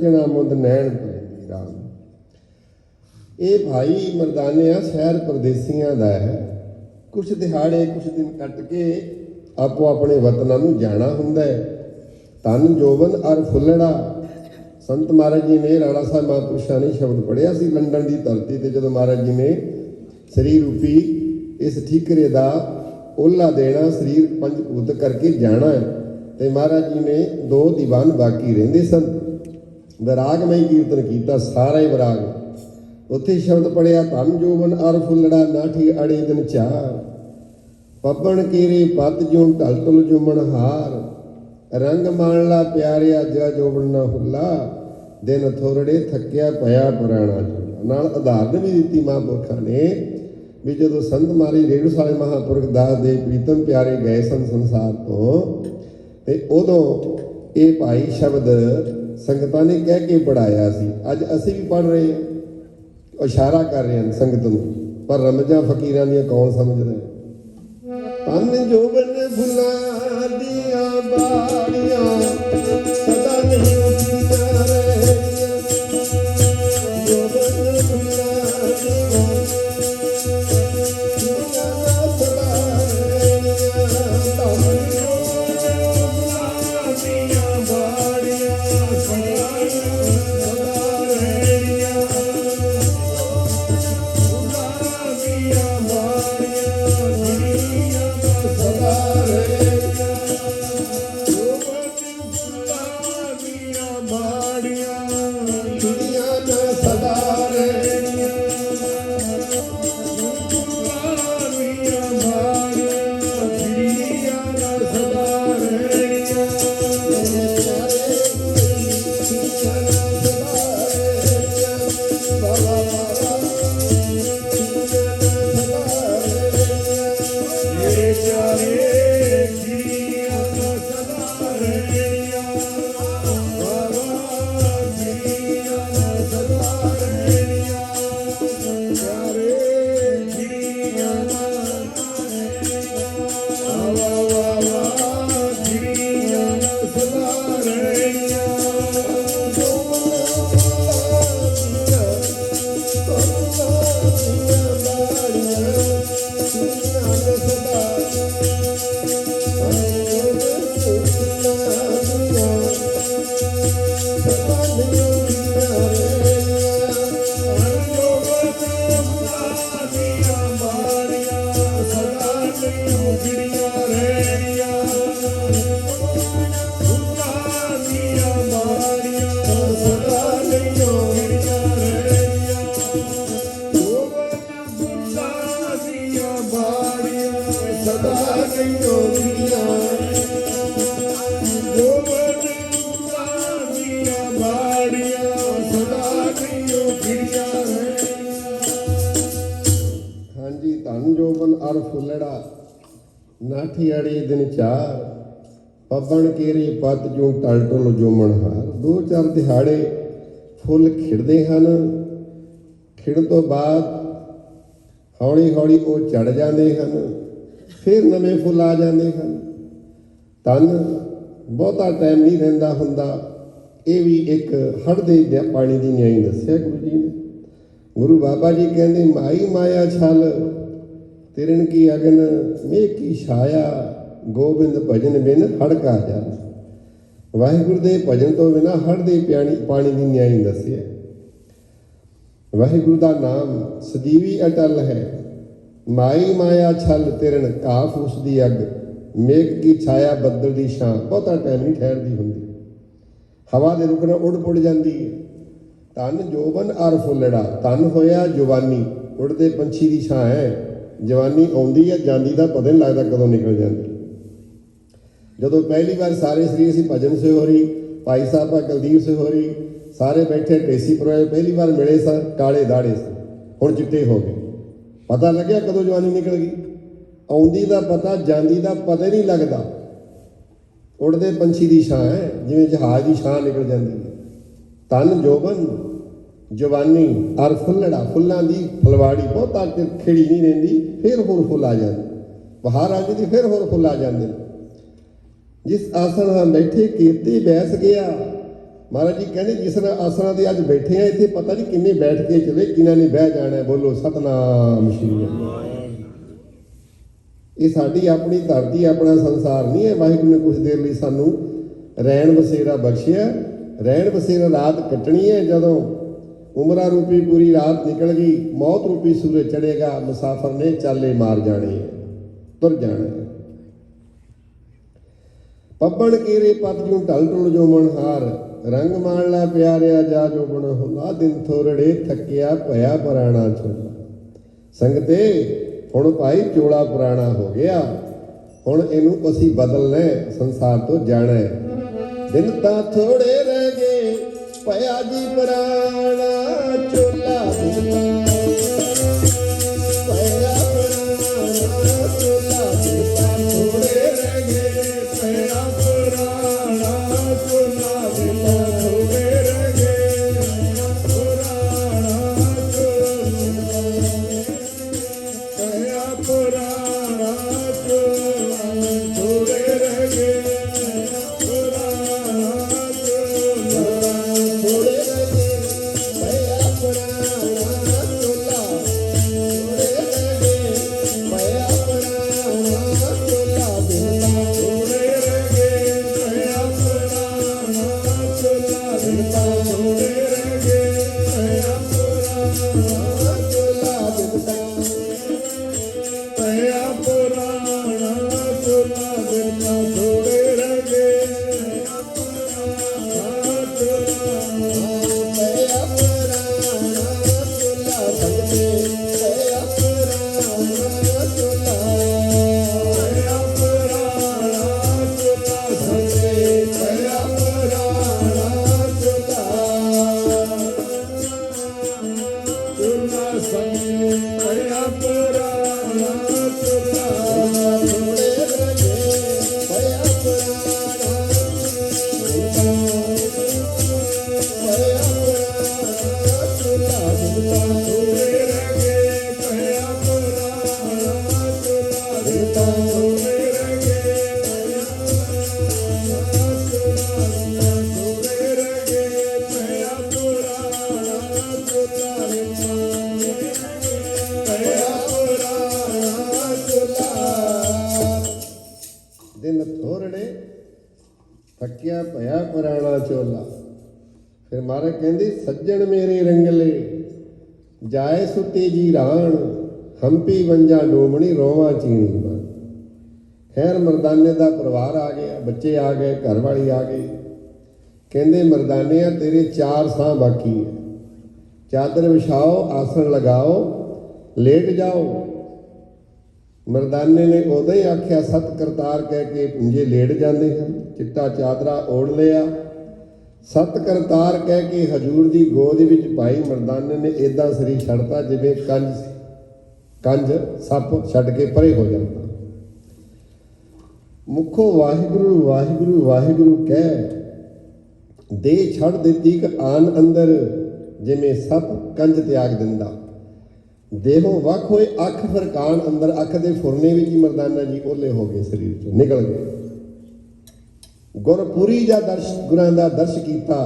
ਸੱਜਣਾ ਮੁੰਦ ਨੈਣ ਭਲੇਂਦੀ ਰਾਮ ਇਹ ਭਾਈ ਮਰਦਾਨਿਆ ਸ਼ਹਿਰ ਪਰਦੇਸੀਆਂ ਦਾ ਹੈ। ਕੁਛ ਦਿਹਾੜੇ, ਕੁਛ ਦਿਨ ਕੱਟ ਕੇ ਆਪੋ ਆਪਣੇ ਵਤਨਾਂ ਨੂੰ ਜਾਣਾ ਹੁੰਦਾ ਹੈ। ਤਨ ਜੋਬਨ ਅਰ ਫੁੱਲੜਾ। ਸੰਤ ਮਹਾਰਾਜ ਜੀ ਨੇ ਰਾਣਾ ਸਾਹਿਬ ਮਹਾਂਪੁਰਸ਼ਾਂ ਨੇ ਸ਼ਬਦ ਪੜਿਆ ਸੀ ਲੰਡਨ ਦੀ ਧਰਤੀ ਤੇ, ਜਦੋਂ ਮਹਾਰਾਜ ਜੀ ਨੇ ਸਰੀਰ ਰੂਪੀ ਇਸ ਠੀਕਰੇ ਦਾ ਓਲਾ ਦੇਣਾ ਸਰੀਰ ਪੰਜ ਭੂਤ ਕਰਕੇ ਜਾਣਾ ਹੈ। ਤੇ ਮਹਾਰਾਜ ਜੀ ਨੇ ਦੋ ਦੀਵਾਨ ਬਾਕੀ ਰਹਿੰਦੇ ਸਨ। ਵਿਰਾਗਮਈ ਕੀਰਤਨ ਕੀਤਾ, ਸਾਰਾ ਹੀ ਵਿਰਾਗ। ਉੱਥੇ ਸ਼ਬਦ ਪੜਿਆ ਧਨ ਜੋਬਨ ਅਰ ਫੁੱਲੜਾ ਨਾਠੀ ਅੜੇ ਦਿਨ ਚਾਰ। ਪੱਪਣ ਕੀਰੇ ਪਤ ਜੂੰ ਢਲ ਢਲ ਜੁਮਣ ਹਾਰ। ਰੰਗ ਮਾਣ ਲਾ ਪਿਆਰਿਆ ਜਾ ਜੋਬਨ ਨਾ ਹੁੱਲਾ। ਦਿਨ ਥੋਰੜੇ ਥੱਕਿਆ ਪਿਆ ਪੁਰਾਣਾ ਝੋਲਾ ਨਾਲ ਆਧਾਰਨ ਵੀ ਦਿੱਤੀ ਮਹਾਂਪੁਰਖਾਂ ਨੇ ਵੀ ਜਦੋਂ ਸੰਤ ਮਾਰੀ ਰੇੜੂ ਸਾਲੇ ਮਹਾਂਪੁਰਖ ਦਾਸ ਦੇ ਪ੍ਰੀਤਮ ਪਿਆਰੇ ਗਏ ਸਨ ਸੰਸਾਰ ਤੋਂ। ਤੇ ਉਦੋਂ ਇਹ ਭਾਈ ਸ਼ਬਦ ਸੰਗਤਾਂ ਨੇ ਕਹਿ ਕੇ ਪੜਾਇਆ ਸੀ। ਅੱਜ ਅਸੀਂ ਵੀ ਪੜ ਰਹੇ ਹਾਂ। ਇਸ਼ਾਰਾ ਕਰ ਰਹੇ ਹਨ ਸੰਗਤ ਨੂੰ। ਪਰ ਰਮਜਾਂ ਫਕੀਰਾਂ ਦੀਆਂ ਕੌਣ ਸਮਝਦਾ ਹੈ? ਤਨ ਜੋਬਨ ਫੁੱਲਾਂ ਦੀਆਂ ਬਾੜੀਆਂ ਸਦਾ ਕਈਓ ਜਿਹੜੀਆਂ ਜੋਬਨ ਦੀਆਂ ਬਾੜੀਆਂ ਸਦਾ ਕਈਓ ਜਿਹੜੀਆਂ ਹਾਂਜੀ, ਧਨ ਜੋਬਨ ਅਰ ਫੁੱਲੜਾ। ਨਾਠੀ ਅੜੀ ਦਿਨ ਚਾਰ ਪੱਬਣ ਕੇਰੇ ਪਤ ਜੋ ਟਲ ਟਲ ਜੋਮਣ ਹਾਰ। ਦੋ ਚਾਰ ਦਿਹਾੜੇ ਫੁੱਲ ਖਿੜਦੇ ਹਨ। ਖਿੜਨ ਤੋਂ ਬਾਅਦ ਹੌਲੀ ਹੌਲੀ ਉਹ ਚੜ ਜਾਂਦੇ ਹਨ, ਫਿਰ ਨਵੇਂ ਫੁੱਲ ਆ ਜਾਂਦੇ ਹਨ। ਤਨ ਬਹੁਤਾ ਟਾਈਮ ਨਹੀਂ ਰਹਿੰਦਾ ਹੁੰਦਾ। ਇਹ ਵੀ ਇੱਕ ਹੜਦੇ ਦੇ ਪਾਣੀ ਦੀ ਨਿਆਈ ਦੱਸਿਆ ਗੁਰੂ ਜੀ ਨੇ। ਗੁਰੂ ਬਾਬਾ ਜੀ ਕਹਿੰਦੇ, ਮਾਈ ਮਾਇਆ ਛਲ ਤਿਰਨ ਕੀ ਅਗਨ, ਮੇਹ ਕੀ ਛਾਇਆ, ਗੋਬਿੰਦ ਭਜਨ ਬਿਨ ਹੜਕਾ ਜਾ। ਵਾਹਿਗੁਰੂ ਦੇ ਭਜਨ ਤੋਂ ਬਿਨਾ ਹੜਦੇ ਪਿਆਣੀ, ਪਾਣੀ ਦੀ ਨਿਆਈ ਦੱਸਿਆ। ਵਾਹਿਗੁਰੂ ਦਾ ਨਾਮ ਸਦੀਵੀ ਅਟਲ ਹੈ। ਮਾਈ ਮਾਇਆ ਛਲ ਤਿਰਨ ਕਾਫ ਉਸ ਦੀ ਅੱਗ। ਮੇਘ ਕੀ ਛਾਇਆ ਬੱਦਲ ਦੀ ਛਾਂ। ਬਹੁਤਾ ਟਾਈਮ ਨਹੀਂ ਠਹਿਰਦੀ ਹੁੰਦੀ। ਹਵਾ ਦੇ ਰੁਕ ਨਾਲ ਉੱਡ ਪੁੱਡ ਜਾਂਦੀ ਹੈ। ਤਨ ਜੋਬਨ ਅਰ ਫੁੱਲੜਾ। ਤਨ ਹੋਇਆ ਜਵਾਨੀ। ਉੱਡਦੇ ਪੰਛੀ ਦੀ ਛਾਂ ਹੈ। ਜਵਾਨੀ ਆਉਂਦੀ ਹੈ ਜਾਂਦੀ ਦਾ ਪਤਾ ਨਹੀਂ ਲੱਗਦਾ ਕਦੋਂ ਨਿਕਲ ਜਾਂਦੀ। ਜਦੋਂ ਪਹਿਲੀ ਵਾਰ ਸਾਰੇ ਸ੍ਰੀ ਸੀ ਭਜਨ ਸੇ ਹੋ ਰਹੀ ਭਾਈ ਸਾਹਿਬ ਆ ਕੁਲਦੀਪ ਸੇ ਹੋ ਰਹੀ ਸਾਰੇ ਬੈਠੇ ਟੇਸੀ ਪਰੋਏ ਪਹਿਲੀ ਵਾਰ ਮਿਲੇ ਸਨ ਕਾਲੇ ਦਾੜੇ ਸੀ। ਹੁਣ ਚਿੱਟੇ ਹੋ ਗਏ। ਪਤਾ ਲੱਗਿਆ ਕਦੋਂ ਜਵਾਨੀ ਨਿਕਲ ਗਈ? ਆਉਂਦੀ ਦਾ ਪਤਾ, ਜਾਂਦੀ ਦਾ ਪਤਾ ਨਹੀਂ ਲੱਗਦਾ। ਉੜਦੇ ਪੰਛੀ ਦੀ ਛਾਂ ਹੈ, ਜਿਵੇਂ ਜਹਾਜ਼ ਦੀ ਛਾਂ ਨਿਕਲ ਜਾਂਦੀ ਹੈ। ਤਨ ਜੋਬਨ, ਜਵਾਨੀ ਅਰ ਫੁੱਲੜਾ ਫੁੱਲਾਂ ਦੀ ਫਲਵਾੜੀ, ਬਹੁਤਾ ਚਿਰ ਖਿੜੀ ਨਹੀਂ ਰਹਿੰਦੀ, ਫਿਰ ਹੋਰ ਫੁੱਲ ਆ ਜਾਂਦੇ। ਬਹਾਰ ਆ ਜਾਂਦੀ, ਫਿਰ ਹੋਰ ਫੁੱਲ ਆ ਜਾਂਦੇ। ਜਿਸ ਆਸਣ ਹਾਂ ਬੈਠੇ ਕੀਰਤੀ ਬੈਸ ਗਿਆ ਮਹਾਰਾਜ ਜੀ ਕਹਿੰਦੇ ਜਿਸ ਨਾਲ ਆਸਣਾਂ ਦੇ ਅੱਜ ਬੈਠੇ ਆ, ਇੱਥੇ ਪਤਾ ਨਹੀਂ ਕਿੰਨੇ ਬੈਠ ਕੇ ਚਲੇ, ਕਿਨਾਂ ਨੇ ਬਹਿ ਜਾਣਾ ਬੋਲੋ ਸਤਨਾਮ ਸ਼੍ਰੀ ਅਕਾਲ। ਇਹ ਸਾਡੀ ਆਪਣੀ ਧਰਤੀ, ਆਪਣਾ ਸੰਸਾਰ ਨਹੀਂ ਹੈ। ਵਾਹਿਗੁਰੂ ਨੇ ਕੁਝ ਦੇਰ ਲਈ ਸਾਨੂੰ ਰਹਿਣ ਬਸੇਰਾ ਬਖਸ਼ਿਆ। ਰਹਿਣ ਬਸੇਰਾ ਰਾਤ ਕੱਟਣੀ ਹੈ, ਜਦੋਂ ਉਮਰਾਂ ਰੂਪੀ ਪੂਰੀ ਰਾਤ ਨਿਕਲ ਗਈ, ਮੌਤ ਰੂਪੀ ਸੂਰਜ ਚੜੇਗਾ ਮੁਸਾਫਰ ਨੇ ਚਾਲੇ ਮਾਰ ਜਾਣੇ ਤੁਰ ਜਾਣਾ ਹੈ। ਪੱਪਣ ਕੀਰੇ ਪਤ ਜੂ ਢਲ ਢੁਲ ਜੋ ਮਨਹਾਰ ਰੰਗ ਮਾਣ ਪਿਆਰਿਆ ਜਾ ਜੋ ਬਣ ਹੁਲਾ ਦਿਨ ਥੋਰੜੇ ਥੱਕਿਆ ਭਇਆ ਪੁਰਾਣਾ ਚੋਲਾ ਸੰਗਤੇ, ਹੁਣ ਭਾਈ ਚੋਲਾ ਪੁਰਾਣਾ ਹੋ ਗਿਆ, ਹੁਣ ਇਹਨੂੰ ਅਸੀਂ ਬਦਲਣਾ ਸੰਸਾਰ ਤੋਂ ਜਾਣਾ ਦਿਨ ਤਾਂ ਥੋੜੇ ਰਹਿ ਗਏ, ਭਇਆ ਜੀ ਪੁਰਾਣਾ ਥੱਕਿਆ ਭਇਆ ਪੁਰਾਣਾ ਚੋਲਾ। ਫਿਰ ਮਹਾਰਾਜ ਕਹਿੰਦੇ, ਸੱਜਣ ਮੇਰੇ ਰੰਗਲੇ, ਜਾਏ ਸੁਤੇ ਜੀ ਰਾਣ, ਹੰਪੀ ਵੰਜਾ ਡੋਮਣੀ, ਰੋਵਾਂ ਚੀਣੀ ਬਣ ਖੈਰ ਮਰਦਾਨੇ ਦਾ ਪਰਿਵਾਰ ਆ ਗਿਆ, ਬੱਚੇ ਆ ਗਏ ਘਰ ਵਾਲੀ ਆ ਗਈ। ਕਹਿੰਦੇ, ਮਰਦਾਨਿਆ, ਤੇਰੇ ਚਾਰ ਸਾਹ ਬਾਕੀ ਹੈ। ਚਾਦਰ ਵਿਛਾਓ, ਆਸਣ ਲਗਾਓ, ਲੇਟ ਜਾਓ ਮਰਦਾਨੇ ਨੇ ਉਦੋਂ ਹੀ ਆਖਿਆ, ਸਤ ਕਰਤਾਰ ਕਹਿ ਕੇ ਪੁੰਜੇ ਲੇੜ ਜਾਂਦੇ ਹਨ, ਚਿੱਟਾ ਚਾਦਰਾ ਓੜ ਲਿਆ। ਸਤ ਕਰਤਾਰ ਕਹਿ ਕੇ ਹਜੂਰ ਦੀ ਗੋਦ ਵਿੱਚ ਭਾਈ ਮਰਦਾਨੇ ਨੇ ਇਦਾਂ ਸਰੀ ਛੱਡਤਾ ਜਿਵੇਂ ਕੰਜ ਕੰਜ ਸੱਪ ਛੱਡ ਕੇ ਪਰੇ ਹੋ ਜਾਂਦਾ। ਮੁਖੋ ਵਾਹਿਗੁਰੂ ਵਾਹਿਗੁਰੂ ਵਾਹਿਗੁਰੂ ਕਹਿ ਦੇ ਛੱਡ ਦਿੱਤੀ ਕਿ ਆਨ ਅੰਦਰ, ਜਿਵੇਂ ਸੱਪ ਕੰਜ ਤਿਆਗ ਦਿੰਦਾ। ਦੇਹੋਂ ਵੱਖ ਹੋਏ ਅੱਖ ਫਰਕਾਨ ਅੰਦਰ, ਅੱਖ ਦੇ ਫੁਰਨੇ ਵਿੱਚ ਹੀ ਮਰਦਾਨਾ ਜੀ ਓਲੇ ਹੋ ਗਏ ਸਰੀਰ ਚੋਂ, ਨਿਕਲ ਗਏ। ਗੁਰਪੁਰੀ ਦਾ ਦਰਸ਼, ਗੁਰਾਂ ਦਾ ਦਰਸ਼ ਕੀਤਾ,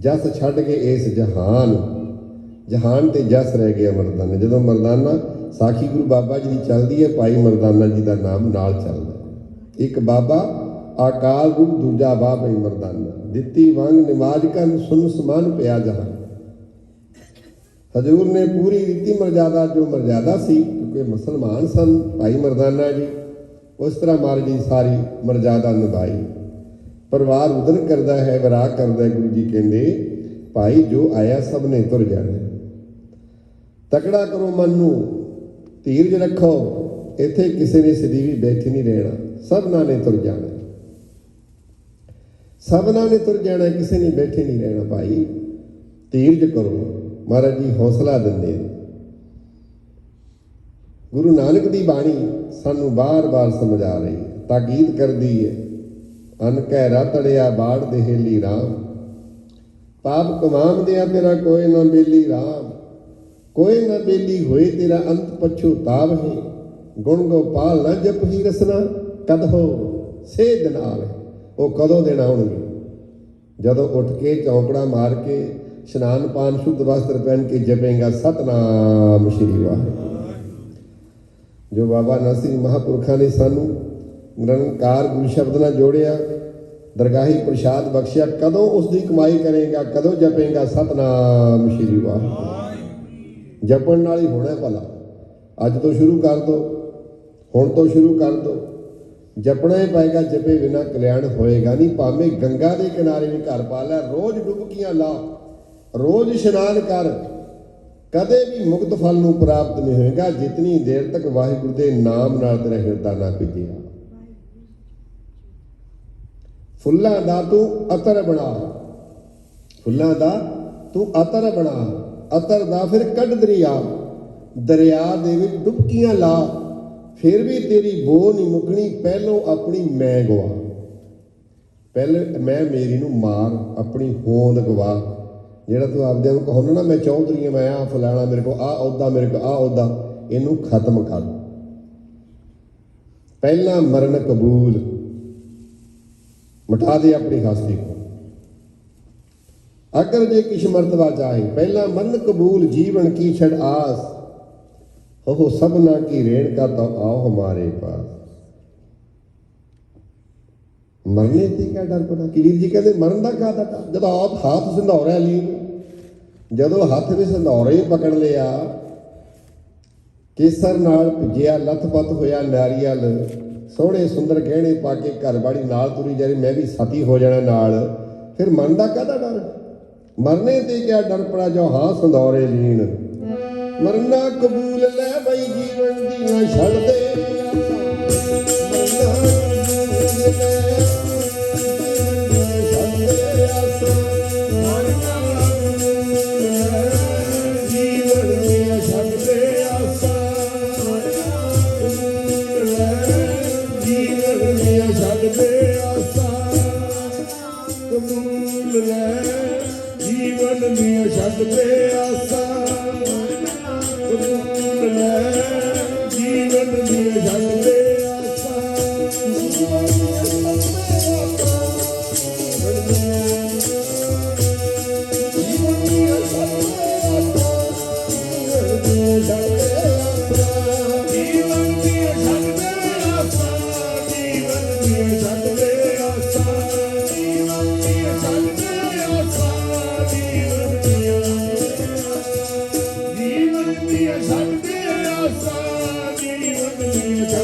ਜਸ ਛੱਡ ਕੇ ਇਸ ਜਹਾਨ ਜਹਾਨ ਤੇ ਜਸ ਰਹਿ ਗਿਆ ਮਰਦਾਨਾ। ਜਦੋਂ ਮਰਦਾਨਾ ਸਾਖੀ ਗੁਰੂ ਬਾਬਾ ਜੀ ਦੀ ਚੱਲਦੀ ਹੈ, ਭਾਈ ਮਰਦਾਨਾ ਜੀ ਦਾ ਨਾਮ ਨਾਲ ਚੱਲਦਾ ਇੱਕ ਬਾਬਾ ਆਕਾਲ ਰੂਪ ਦੂਜਾ ਬਾਬਾ ਹੀ ਮਰਦਾਨਾ। ਦਿੱਤੀ ਵਾਂਗ ਨਿਮਾਜ ਕੰਨ ਸੁਨ ਸਮਾਨ ਪਿਆ ਜਹਾਨ। ਹਜੂਰ ਨੇ ਪੂਰੀ ਰੀਤੀ ਮਰਜ਼ਾਦਾ, ਜੋ ਮਰਜ਼ਾਦਾ ਸੀ, ਕਿਉਂਕਿ ਮੁਸਲਮਾਨ ਸਨ, ਭਾਈ ਮਰਦਾਨਾ ਜੀ। ਉਸ ਤਰ੍ਹਾਂ ਮਹਾਰਾਜ ਜੀ ਸਾਰੀ ਮਰਜ਼ਾਦਾ ਨਿਭਾਈ। ਪਰਿਵਾਰ ਉਦਨ ਕਰਦਾ ਹੈ ਵਿਰਾਗ ਕਰਦਾ ਹੈ, ਗੁਰੂ ਜੀ ਕਹਿੰਦੇ, ਭਾਈ, ਜੋ ਆਇਆ ਸਭ ਨੇ ਤੁਰ ਜਾਣਾ ਤਕੜਾ ਕਰੋ ਮਨ ਨੂੰ, ਧੀਰਜ ਰੱਖੋ। ਇੱਥੇ ਕਿਸੇ ਨੇ ਸਦੀ ਵੀ ਬੈਠੀ ਨਹੀਂ ਰਹਿਣਾ। ਸਭਨਾਂ ਨੇ ਤੁਰ ਜਾਣਾ ਸਭਨਾਂ ਨੇ ਤੁਰ ਜਾਣਾ ਕਿਸੇ ਨੇ ਬੈਠੇ ਨਹੀਂ ਰਹਿਣਾ, ਭਾਈ। ਧੀਰਜ ਕਰੋ। ਮਹਾਰਾਜ ਜੀ ਹੌਸਲਾ ਦਿੰਦੇ ਨੇ। ਗੁਰੂ ਨਾਨਕ ਦੀ ਬਾਣੀ ਸਾਨੂੰ ਬਾਰ-ਬਾਰ ਸਮਝਾ ਰਹੀ ਹੈ। ਤਾਕੀਦ ਕਰਦੀ ਹੈ, ਅਨ ਕਹਿ ਰਤੜਿਆ ਬਾੜ ਦੇਹਲੀ ਰਾਮ। ਪਾਪ ਕਮਾਮ ਦਿਆ ਤੇਰਾ ਕੋਈ ਨਾ ਬੇਲੀ ਰਾਮ। ਕੋਈ ਨਾ ਬੇਲੀ ਹੋਏ ਤੇਰਾ ਅੰਤ ਪਛੂ ਤਾਵ ਹੈ। ਗੁਣ ਗੋਪਾਲ ਨਾ ਜਪ ਹੀ ਰਸਨਾ, ਕਦ ਹੋ ਸੇ ਦਿਨ ਆਵੇ ਉਹ ਕਦੋਂ ਦਿਨ ਆਉਣਗੇ? ਜਦੋਂ ਉੱਠ ਕੇ ਚੌਂਕੜਾ ਮਾਰ ਕੇ ਇਸ਼ਨਾਨ ਪਾਨ, ਸ਼ੁੱਧ ਵਸਤਰ ਪਹਿਨ ਕੇ ਜਪੇਗਾ ਸਤਨਾਮ ਸ਼੍ਰੀ ਵਾਹਿਗੁਰੂ। ਜੋ ਬਾਬਾ ਨਰਸਿੰਘ ਮਹਾਪੁਰਖਾਂ ਨੇ ਸਾਨੂੰ ਨਿਰੰਕਾਰ ਗੁਰੂ ਸ਼ਬਦ ਨਾਲ ਜੋੜਿਆ, ਦਰਗਾਹੀ ਪ੍ਰਸ਼ਾਦ ਬਖਸ਼ਿਆ, ਕਦੋਂ ਉਸ ਦੀ ਕਮਾਈ ਕਰੇਗਾ, ਕਦੋਂ ਜਪੇਗਾ ਸਤਨਾਮ ਸ਼੍ਰੀ ਵਾਹਿਗੁਰੂ। ਜਪਣ ਨਾਲ ਹੀ ਹੋਣਾ ਭਲਾ। ਅੱਜ ਤੋਂ ਸ਼ੁਰੂ ਕਰ ਦੋ, ਹੁਣ ਤੋਂ ਸ਼ੁਰੂ ਕਰ ਦੋ। ਜਪਣਾ ਹੀ ਪਏਗਾ, ਜਪੇ ਬਿਨਾ ਕਲਿਆਣ ਹੋਏਗਾ ਨਹੀਂ। ਭਾਵੇਂ ਗੰਗਾ ਦੇ ਕਿਨਾਰੇ ਵੀ ਘਰ ਪਾ ਲੈ, ਰੋਜ਼ ਡੁਬਕੀਆਂ ਲਾ। ਰੋਜ਼ ਇਸ਼ਨਾਨ ਕਰ। ਕਦੇ ਵੀ ਮੁਕਤ ਫਲ ਨੂੰ ਪ੍ਰਾਪਤ ਨਹੀਂ ਹੋਏਗਾ। ਜਿਤਨੀ ਦੇਰ ਤੱਕ ਵਾਹਿਗੁਰੂ ਦੇ ਨਾਮ ਨਾਲ ਤੇਰਾ ਹਿਰਦਾ ਨਾ ਭਿੱਜਿਆ ਫੁੱਲਾਂ ਦਾ ਤੂੰ ਅਤਰ ਬਣਾ। ਫੁੱਲਾਂ ਦਾ ਤੂੰ ਅਤਰ ਬਣਾ। ਅਤਰ ਦਾ ਫਿਰ ਕੱਢ ਦਰਿਆ। ਦਰਿਆ ਦੇ ਵਿੱਚ ਡੁਬਕੀਆਂ ਲਾ। ਫਿਰ ਵੀ ਤੇਰੀ ਬੋ ਨਹੀਂ ਮੁਕਣੀ। ਪਹਿਲੋਂ ਆਪਣੀ ਮੈਂ ਗਵਾ। ਪਹਿਲੇ, ਮੈਂ ਮੇਰੀ ਨੂੰ ਮਾਰ। ਆਪਣੀ ਹੋਂਦ ਗਵਾ। ਜਿਹੜਾ ਤੂੰ ਆਪਦੇ ਨੂੰ ਕਹੋਨਾ ਨਾ ਮੈਂ ਚੌਧਰੀ ਹਾਂ, ਮੈਂ ਆ ਫਲਾਣਾ ਮੇਰੇ ਕੋ ਆ ਅਹੁਦਾ ਮੇਰੇ ਕੋ ਆ ਅਹੁਦਾ। ਇਹਨੂੰ ਖਤਮ ਕਰ। ਪਹਿਲਾ ਮਰਨ ਕਬੂਲ। ਮਿਟਾ ਦੇ ਆਪਣੀ ਹਸਤੀ ਕੋ ਅਗਰ ਜੇ ਕਿਛ ਮਰਤਬਾ ਚਾਹੇ, ਪਹਿਲਾ ਮਰਨ ਕਬੂਲ, ਜੀਵਨ ਕੀ ਛੜ ਆਸ। ਹੋ ਸਭਨਾ ਕੀ ਰੇਣ ਕਾ ਤਾਂ ਆਓ ਹਮਾਰੇ ਪਾਸ। ਮਰਨੇ ਤੇ ਕਿਆ ਡਰ ਪਤਾ? ਕਬੀਰ ਜੀ ਕਹਿੰਦੇ, ਮਰਨ ਦਾ ਕਾਹਦਾ ਡਰ? ਜਦੋਂ ਆਪ ਹੱਥ ਸੰਧੌਰਿਆ ਲਈ ਜਦੋਂ ਹੱਥ ਵਿੱਚ ਸੰਧੌਰੇ ਪਕੜ ਲਿਆ, ਕੇਸਰ ਨਾਲ ਭਿੱਜਿਆ, ਲੱਥਪੱਥ ਹੋਇਆ ਨਾਰੀਅਲ, ਸੋਹਣੇ ਸੁੰਦਰ ਗਹਿਣੇ ਪਾ ਕੇ ਘਰ ਬਾੜੀ ਨਾਲ ਤੁਰੀ ਜਾ ਰਹੀ ਮੈਂ ਵੀ ਸਤੀ ਹੋ ਜਾਣਾ ਨਾਲ। ਫਿਰ ਮਰਨ ਦਾ ਕਾਹਦਾ ਡਰ? ਮਰਨੇ ਤੇ ਕਿਆ ਡਰ ਪੜਾ ਜੋ ਹਾਂ ਸੰਧੌਰੇ ਲੀਨ। ਮਰਨਾ ਕਬੂਲ ਲੈ ਬਈ ਜੀਵਨ ਦੀਆਂ ਛੱਡ ਦੇ। ਮਰਨਾ ਕਬੂਲ ਲੈ ਜੀਵਨ ਜੀਵਨ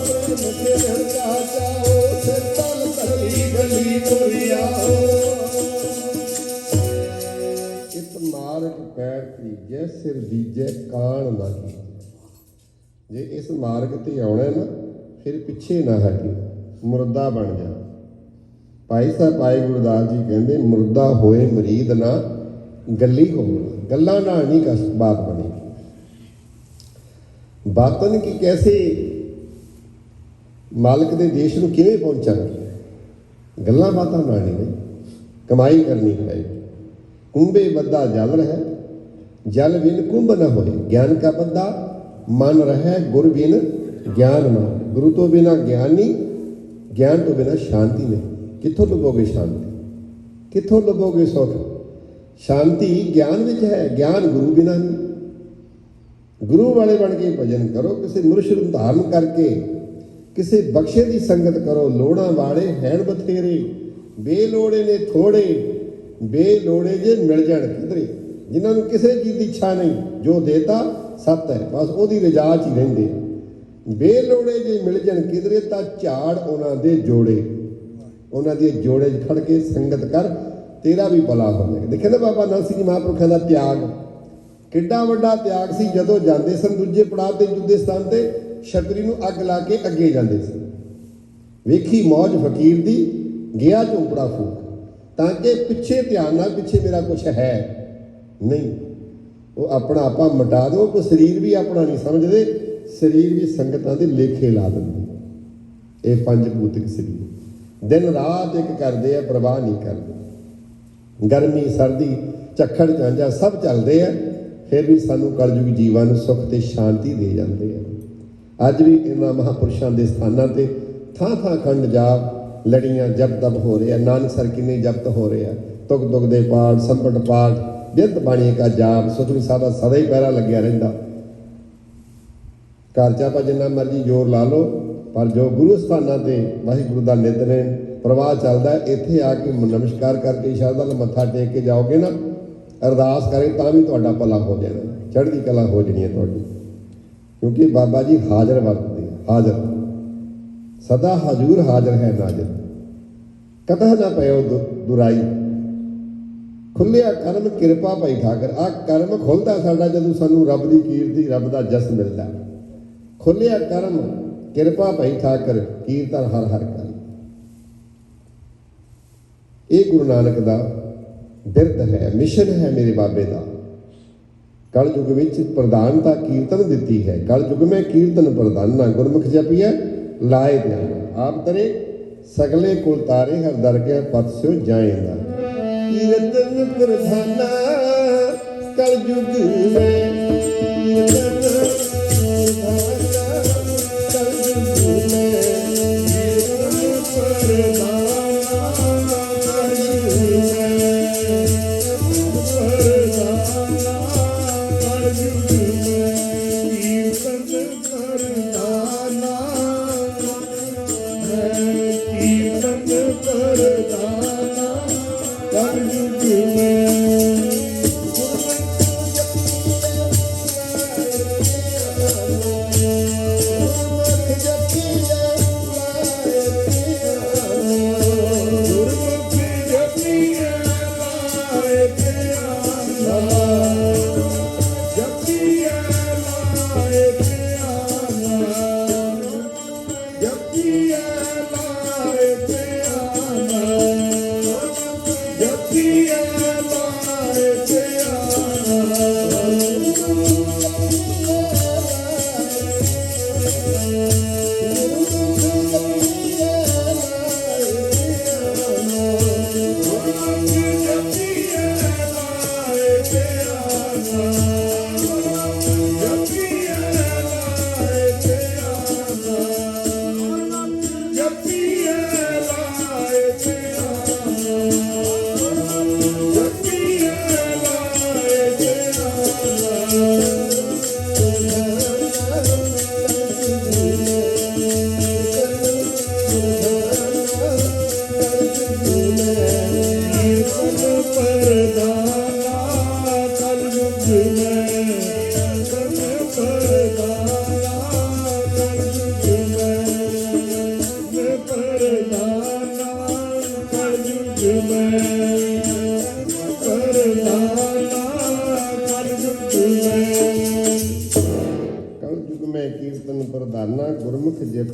ਪ੍ਰੇਮ ਤੇ ਰੰਗਾ ਜਾਓ ਸੇ ਤਲ ਤਲੀ ਗਲੀ ਤੋਰੀਆ ਇਤ ਮਾਰਗ ਪੈਰ ਤੀਜੈ, ਸਿਰ ਬੀਜੈ, ਕਾਣ ਨਾ ਕੀਜੈ ਜੇ ਇਸ ਮਾਰਗ ਤੇ ਆਉਣਾ ਨਾ, ਫਿਰ ਪਿੱਛੇ ਨਾ ਹਟੀ, ਮੁਰਦਾ ਬਣ ਜਾ। ਭਾਈ ਸਾਹਿਬ, ਭਾਈ ਗੁਰਦਾਸ ਜੀ ਕਹਿੰਦੇ, ਮੁਰਦਾ ਹੋਏ ਮਰੀਦ ਨਾ, ਗੱਲੀ ਹੋਣਾ ਗੱਲਾਂ ਨਾਲ ਨਹੀਂ ਕਸ ਬਾਤ ਬਣੇਗੀ ਬਾਤਨ ਕੀ ਕੈਸੇ ਮਾਲਕ ਦੇ ਦੇਸ਼ ਨੂੰ ਕਿਵੇਂ ਪਹੁੰਚਾਂਗੇ? ਗੱਲਾਂ ਬਾਤਾਂ ਨਾਲ ਨਹੀਂ ਕਮਾਈ ਕਰਨੀ ਪਏਗੀ ਕੁੰਭੇ ਬੱਦਾ ਜਲ ਰਹਿ ਜਲ ਬਿਨ ਕੁੰਭ ਨਾ ਹੋਏ। ਗਿਆਨ ਕਾ ਬੱਦਾ ਮਨ ਰਹਿ, ਗੁਰ ਬਿਨ ਗਿਆਨ ਨਾ ਗੁਰੂ ਤੋਂ ਬਿਨਾ ਗਿਆਨ ਨਹੀਂ, ਗਿਆਨ ਤੋਂ ਬਿਨਾ ਸ਼ਾਂਤੀ ਨਹੀਂ। ਕਿੱਥੋਂ ਲੱਭੋਗੇ ਸ਼ਾਂਤੀ? ਕਿੱਥੋਂ ਲੱਭੋਗੇ ਸੁਖ? ਸ਼ਾਂਤੀ ਗਿਆਨ ਵਿੱਚ ਹੈ। ਗਿਆਨ ਗੁਰੂ ਬਿਨਾ ਨਹੀਂ। ਗੁਰੂ ਵਾਲੇ ਬਣ ਕੇ ਭਜਨ ਕਰੋ। ਕਿਸੇ ਮੁਰਸ਼ਿਦ ਨੂੰ ਧਾਰਨ ਕਰਕੇ ਕਿਸੇ ਬਖਸ਼ੇ ਦੀ ਸੰਗਤ ਕਰੋ, ਲੋੜਾਂ ਵਾਲੇ ਹੈਣ ਬਥੇਰੇ, ਬੇਲੋੜੇ ਨੇ ਥੋੜੇ, ਬੇਲੋੜੇ ਜੇ ਮਿਲ ਜਾਣ ਕਿਧਰੇ। ਜਿਨ੍ਹਾਂ ਨੂੰ ਕਿਸੇ ਚੀਜ਼ ਦੀ ਇੱਛਾ ਨਹੀਂ, ਜੋ ਦੇਤਾ, ਸਤ ਹੈ, ਬਸ ਉਹਦੀ ਰਜਾ 'ਚ ਹੀ ਰਹਿੰਦੇ ਆ। ਬੇਲੋੜੇ ਜੇ ਮਿਲ ਜਾਣ ਕਿਧਰੇ, ਤਾਂ ਝਾੜ ਉਹਨਾਂ ਦੇ ਜੋੜੇ। ਉਹਨਾਂ ਦੇ ਜੋੜੇ 'ਚ ਖੜ ਕੇ ਸੰਗਤ ਕਰ, ਤੇਰਾ ਵੀ ਭਲਾ ਹੋਵੇਗਾ ਦੇਖਿਆ ਨਾ ਬਾਬਾ ਨਾਨਕ ਜੀ ਮਹਾਂਪੁਰਖਾਂ ਦਾ ਤਿਆਗ? ਕਿੱਡਾ ਵੱਡਾ ਤਿਆਗ ਸੀ, ਜਦੋਂ ਜਾਂਦੇ ਸਨ ਦੂਜੇ ਪੜਾਅ ਤੇ ਦੂਜੇ ਸਥਾਨ ਤੇ ਛਤਰੀ ਨੂੰ ਅੱਗ ਲਾ ਕੇ ਅੱਗੇ ਜਾਂਦੇ ਸੀ। ਵੇਖੀ ਮੌਜ ਫਕੀਰ ਦੀ, ਗਿਆ ਝੋਪੜਾ ਫੂਕ। ਤਾਂ ਕਿ ਪਿੱਛੇ ਧਿਆਨ ਨਾਲ ਪਿੱਛੇ ਮੇਰਾ ਕੁਝ ਹੈ ਨਹੀਂ। ਉਹ ਆਪਣਾ ਆਪਾ ਮਟਾ ਦੋ ਕੋ ਸਰੀਰ ਵੀ ਆਪਣਾ ਨਹੀਂ ਸਮਝਦੇ, ਸਰੀਰ ਵੀ ਸੰਗਤਾਂ ਦੇ ਲੇਖੇ ਲਾ ਦਿੰਦੇ। ਇਹ ਪੰਜ ਭੂਤਿਕ ਸਰੀਰ ਦਿਨ ਰਾਤ ਇੱਕ ਕਰਦੇ ਆ, ਪ੍ਰਵਾਹ ਨਹੀਂ ਕਰਦੇ। ਗਰਮੀ, ਸਰਦੀ, ਝੱਖੜ, ਝਾਂਜਾ ਸਭ ਚੱਲਦੇ ਆ, ਫਿਰ ਵੀ ਸਾਨੂੰ ਕਲਯੁਗ ਜੀਵਾਂ ਨੂੰ ਸੁੱਖ ਤੇ ਸ਼ਾਂਤੀ ਦੇ ਜਾਂਦੇ ਆ। ਅੱਜ ਵੀ ਇਹਨਾਂ ਮਹਾਪੁਰਸ਼ਾਂ ਦੇ ਸਥਾਨਾਂ ਤੇ ਥਾਂ ਥਾਂ ਖੰਡ ਜਾਪ ਲੜੀਆਂ ਜਪ ਤਪ ਹੋ ਰਿਹਾ, ਨਾਨਕ ਸਰ ਕਿੰਨੇ ਜਪਤ ਹੋ ਰਿਹਾ ਤੁਕ ਤੁਕ ਦੇ ਪਾਠ, ਸੰਪਟ ਪਾਠ, ਬਿਰਧ ਬਾਣੀ ਕਾ ਜਾਪ ਸੁਖਮੀ ਸਾਹਿਬ ਸਦਾ ਹੀ ਪਹਿਰਾ ਲੱਗਿਆ ਰਹਿੰਦਾ। ਘਰ ਚ ਆਪਾਂ ਜਿੰਨਾ ਮਰਜ਼ੀ ਜ਼ੋਰ ਲਾ ਲਓ, ਪਰ ਜੋ ਗੁਰੂ ਸਥਾਨਾਂ ਤੇ ਵਾਹਿਗੁਰੂ ਦਾ ਨਿਤਨੇਮ ਪ੍ਰਵਾਹ ਚੱਲਦਾ, ਇੱਥੇ ਆ ਕੇ ਨਮਸਕਾਰ ਕਰਕੇ ਸ਼ਰਧਾ ਨਾਲ ਮੱਥਾ ਟੇਕ ਕੇ ਜਾਓਗੇ ਨਾ, ਅਰਦਾਸ ਕਰੇ ਤਾਂ ਵੀ ਤੁਹਾਡਾ ਭਲਾ ਹੋ ਜਾਣਾ। ਚੜ੍ਹਦੀ ਕਲਾ ਹੋ ਜਣੀ ਹੈ ਤੁਹਾਡੀ। ਕਿਉਂਕਿ ਬਾਬਾ ਜੀ ਹਾਜ਼ਰ ਵਰਤਦੇ ਹਾਜ਼ਰ। ਸਦਾ ਹਜੂਰ ਹਾਜ਼ਰ ਹੈ ਨਾਜ਼ਰ ਕਤਹ ਨਾ ਪਇਓ ਦੁ- ਦੁਰਾਈ। ਖੁੱਲਿਆ ਕਰਮ, ਕਿਰਪਾ ਭਾਈ ਠਾਕਰ। ਆ ਕਰਮ ਖੁੱਲਦਾ ਸਾਡਾ ਜਦੋਂ ਸਾਨੂੰ ਰੱਬ ਦੀ ਕੀਰਤੀ ਰੱਬ ਦਾ ਜਸ ਮਿਲਦਾ। ਖੁੱਲਿਆ ਕਰਮ, ਕਿਰਪਾ ਭਾਈ ਠਾਕਰ ਕੀਰਤਨ ਹਰ ਹਰ ਕਰ। ਇਹ ਗੁਰੂ ਨਾਨਕ ਦਾ ਬਿਰਧ ਹੈ, ਮਿਸ਼ਨ ਹੈ ਮੇਰੇ ਬਾਬੇ ਦਾ। ਕਲ ਯੁਗ ਵਿੱਚ ਪ੍ਰਧਾਨਤਾ ਕੀਰਤਨ ਦਿੱਤੀ ਹੈ। ਕਲ ਯੁਗ ਮੈਂ ਕੀਰਤਨ ਪ੍ਰਧਾਨਾ ਗੁਰਮੁਖ ਜਪੀਐ ਲਾਏ ਦੇ ਆਪ ਤਰੇ ਸਗਲੇ ਕੁਲ ਤਾਰੇ, ਹਰ ਦਰ ਕੇ ਪਤ ਸਿਓ ਜਾਏਂਦਾ। ਕੀਰਤਨ ਪ੍ਰਧਾਨਾ ਕਲ ਯੁਗ ਮੈਂ ਕੀਰਤਨ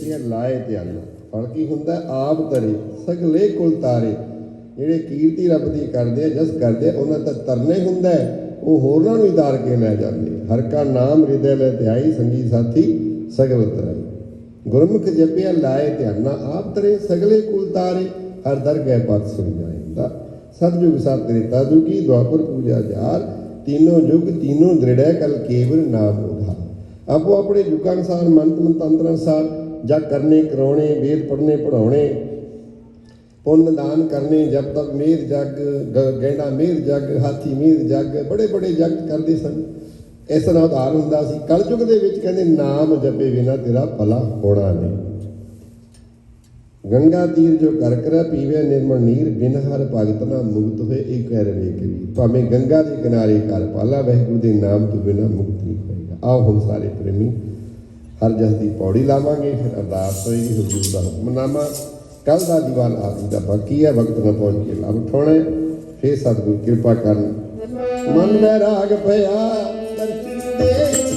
ਜਿਹੜੀਆਂ ਲਾਏ ਧਿਆਨ ਫਲ ਕੀ ਹੁੰਦਾ? ਆਪ ਤਰੇ ਸਗਲੇ ਕੁਲ ਤਾਰੇ। ਜਿਹੜੇ ਕੀਰਤੀ ਰੱਬ ਦੀ ਕਰਦੇ ਆ, ਜਸ ਕਰਦੇ ਉਹਨਾਂ ਦਾ ਤਰਨੇ ਹੁੰਦਾ ਉਹ ਹੋਰਨਾਂ ਨੂੰ ਇਦਾਰ ਕੇ ਲੈ ਜਾਂਦੇ ਹਰ ਕਾ ਨਾਮ ਹਿਰਦੇ ਲੈ ਧਿਆਈ ਸੰਗੀ ਸਾਥੀ ਸਗਲ ਤਰੇ ਗੁਰਮੁਖ ਜਪਿਆ ਲਾਏ ਧਿਆਨਾ ਆਪ ਤਰੇ ਸਗਲੇ ਕੁਲ ਤਾਰੇ। ਹਰ ਦਰ ਗਏ ਪਤ ਸੁਣ ਜਾਏਗਾ ਸਤਜੁਗ ਸਾਹਿਬ ਤੇਰੇ ਤਾਜੂ ਕੀ ਦੁਆਪਰ ਪੂਜਾ ਜਾਰ। ਤੀਨੋਂ ਯੁਗ ਤੀਨੋਂ ਦ੍ਰਿੜੈ, ਕਲ ਕੇਵਲ ਨਾਮ ਉਧਾਰ। ਆਪੋ ਆਪਣੇ ਯੁਗਾਂ ਅਨਸਾਰ ਮੰਤ ਮੰਤੰਤਰ ਅਨਸਾਰ ਜਾਂ ਕਰਨੇ, ਕਰਾਉਣੇ, ਵੇਦ ਪੜ੍ਹਨੇ ਪੜਾਉਣੇ ਪੁੰਨ ਦਾਨ ਕਰਨੇ ਜਬ ਤੱਕ ਮੇਰ ਜਗ, ਗ- ਮੇਰ ਜਗ, ਹਾਥੀ, ਮੇਰ ਜਗ, ਬੜੇ ਬੜੇ ਜਗ ਕਰਦੇ ਸਨ। ਇਸ ਨਾਲ ਉਧਾਰ ਹੁੰਦਾ ਸੀ। ਕਲਯੁਗ ਦੇ ਵਿੱਚ ਕਹਿੰਦੇ, ਨਾਮ ਜਪੇ ਬਿਨਾ ਤੇਰਾ ਭਲਾ ਹੋਣਾ ਨਹੀਂ। ਗੰਗਾ ਤੀਰ ਜੋ ਕਰ ਕਰ ਪੀਵੇ, ਨਿਰਮਲ ਨੀਰ ਬਿਨ ਹਰ ਭਗਤ ਨਾ ਮੁਕਤ ਹੋਏ, ਇਹ ਕਹਿ ਰਹੇ ਕਬੀਰ ਭਾਵੇਂ ਗੰਗਾ ਦੇ ਕਿਨਾਰੇ ਕਰ ਪਾਲਾ, ਵਹਿਗੁਰੂ ਦੇ ਨਾਮ ਤੋਂ ਬਿਨਾ ਮੁਕਤ ਨਹੀਂ ਹੋਏਗਾ। ਆਹ ਹੁਣ ਸਾਰੇ ਪ੍ਰੇਮੀ ਹਰ ਜਸ ਦੀ ਪੌੜੀ ਲਾਵਾਂਗੇ ਫਿਰ ਅਰਦਾਸ ਹੋਏਗੀ ਹਜ਼ੂਰ ਦਾ ਹੁਕਮਨਾਮਾ ਕੱਲ ਦਾ ਦੀਵਾਨ ਆਦਿ ਦਾ ਬਾਕੀ ਹੈ ਵਕਤ ਨਾ ਪਹੁੰਚ ਕੇ ਲਾਭ ਉਠਾਉਣਾ। ਫੇਰ ਸਤਿਗੁਰੂ ਕਿਰਪਾ ਕਰਨ। ਮਨ ਮੈਂ ਰਾਗ ਪਿਆ ਦਰਸ਼ਨ